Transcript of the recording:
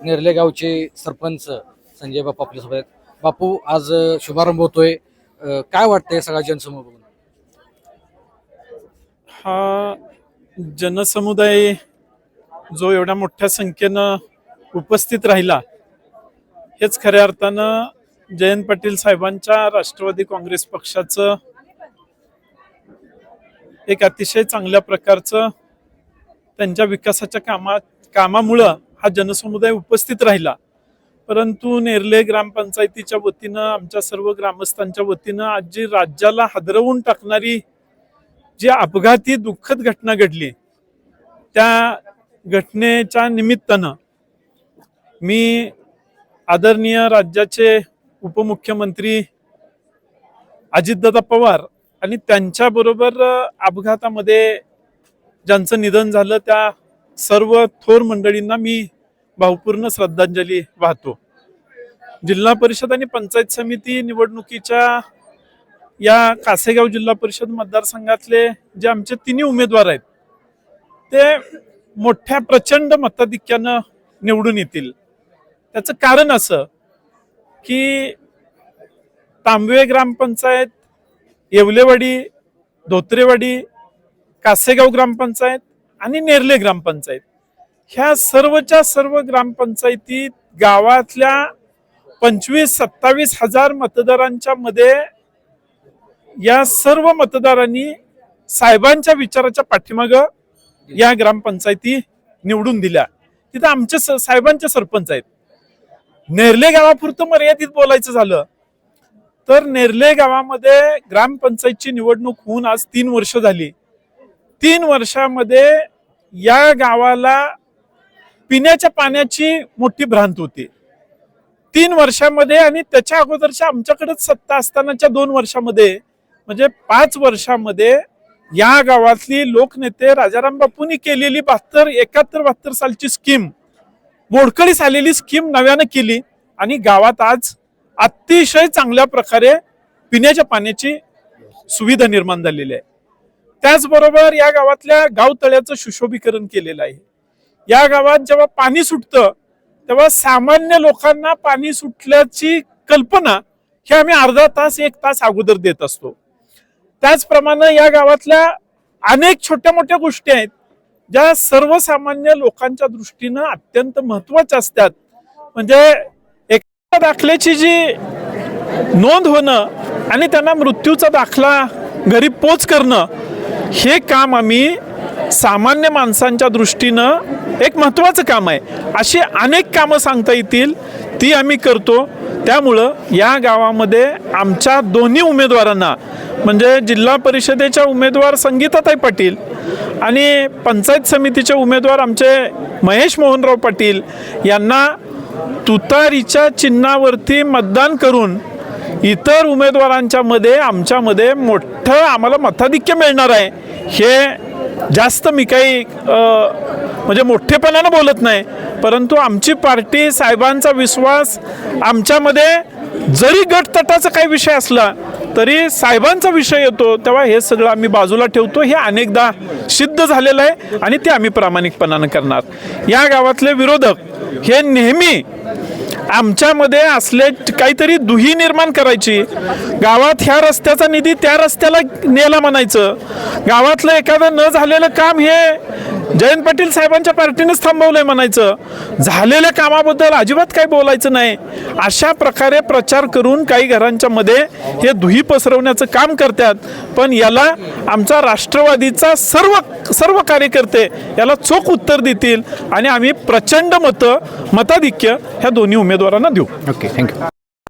नेरले गावचे सरपंच संजय बापू आपल्यासोबत आहेत. बापू आज शुभारंभ होतोय. अ, काय वाटतंय सगळा जनसमूह बघून? हा जनसमुदाय जो एवढ्या मोठ्या संख्येनं उपस्थित राहिला हेच खऱ्या अर्थानं जयंत पाटील साहेबांच्या राष्ट्रवादी काँग्रेस पक्षाचं एक अतिशय चांगल्या प्रकारचं त्यांच्या विकासाच्या कामा कामामुळं हा जनसमुदाय उपस्थित राहिला. परंतु नेरले ग्रामपंचायतीच्या वतीनं आमच्या सर्व ग्रामस्थांच्या वतीनं आज जी राज्याला हादरवून टाकणारी जी अपघाती दुःखद घटना घडली. त्या घटनेच्या निमित्तानं मी आदरणीय राज्याचे उपमुख्यमंत्री अजितदादा पवार आणि त्यांच्याबरोबर अपघातामध्ये ज्यांचं निधन झालं त्या सर्व थोर मंडळींना मी भावपूर्ण श्रद्धांजली वाहतो. जिल्हा परिषद आणि पंचायत समिती निवडणुकीच्या या कासेगाव जिल्हा परिषद मतदारसंघातले जे आमचे तिन्ही उमेदवार आहेत ते मोठ्या प्रचंड मताधिक्यानं निवडून येतील. त्याचं कारण असं की तांबवे ग्रामपंचायत येवलेवाडी धोत्रेवाडी कासेगाव ग्रामपंचायत आणि नेरले ग्रामपंचायत. ह्या सर्वच्या सर्व ग्रामपंचायतीत गावातल्या पंचवीस सत्तावीस हजार मतदारांच्या मध्ये या सर्व मतदारांनी साहेबांच्या विचाराच्या पाठीमाग या ग्रामपंचायती निवडून दिल्या. तिथं आमचे स- साहेबांचे सरपंच आहेत. नेरले गावापुरतं मर्यादित बोलायचं झालं तर नेरले गावामध्ये ग्रामपंचायतची निवडणूक होऊन आज तीन वर्ष झाली. तीन वर्षामध्ये या गावाला पिण्याच्या पाण्याची मोठी भ्रांत होती. तीन वर्षामध्ये आणि त्याच्या अगोदरच्या आमच्याकडेच सत्ता असतानाच्या दोन वर्षामध्ये म्हणजे पाच वर्षामध्ये या गावातली लोकनेते राजाराम बापूंनी केलेली बहात्तर एकाहत्तर बहात्तर सालची स्कीम मोडकळीस आलेली स्कीम नव्यानं केली आणि गावात आज अतिशय चांगल्या प्रकारे पिण्याच्या पाण्याची सुविधा निर्माण झालेली आहे. त्याचबरोबर या गावातल्या गावतळ्याचं सुशोभीकरण केलेलं आहे. या गावात जेव्हा पाणी सुटतं तेव्हा सामान्य लोकांना पाणी सुटल्याची कल्पना ही आम्ही अर्धा तास एक तास अगोदर देत असतो. त्याचप्रमाणे या गावातल्या अनेक छोट्या मोठ्या गोष्टी आहेत ज्या सर्वसामान्य लोकांच्या दृष्टीनं अत्यंत महत्त्वाच्या असतात. म्हणजे एका दाखल्याची जी नोंद होणं आणि त्यांना मृत्यूचा दाखला घरी पोच करणं हे काम आम्ही सामान्य माणसांच्या दृष्टीनं एक महत्त्वाचं काम आहे. अशी अनेक कामं सांगता येतील ती आम्ही करतो. त्यामुळं या गावामध्ये आमच्या दोन्ही उमेदवारांना म्हणजे जिल्हा परिषदेच्या उमेदवार संगीताताई पाटील आणि पंचायत समितीचे उमेदवार आमचे महेश मोहनराव पाटील यांना तुतारीच्या चिन्हावरती मतदान करून इतर उमेदवारांच्या मध्ये आमच्यामध्ये मोठं आम्हाला मताधिक्य मिळणार आहे. हे जास्त मी काही म्हणजे मोठेपणानं बोलत नाही. परंतु आमची पार्टी साहेबांचा विश्वास आमच्यामध्ये जरी गटतटाचा काही विषय असला तरी साहेबांचा विषय येतो. तेव्हा हे सगळं आम्ही बाजूला ठेवतो. हे अनेकदा सिद्ध झालेलं आहे आणि ते आम्ही प्रामाणिकपणानं करणार. या गावातले विरोधक हे नेहमी आमच्यामध्ये असले काहीतरी दुही निर्माण करायची. गावात ह्या रस्त्याचा निधी त्या रस्त्याला नेला म्हणायचं. गावातलं एखादं न झालेलं काम हे जयंत पाटील साहेबांच्या पार्टीनेच थांबवलंय म्हणायचं. झालेल्या कामाबद्दल अजिबात काही बोलायचं नाही. अशा प्रकारे प्रचार करून काही घरांच्या मध्ये हे दुही पसरवण्याचं काम करतात. पण याला आमचा राष्ट्रवादीचा सर्व सर्व कार्यकर्ते याला चोख उत्तर देतील आणि आम्ही प्रचंड मतं मताधिक्य ह्या दोन्ही उमेदवारांना देऊ. Okay thank you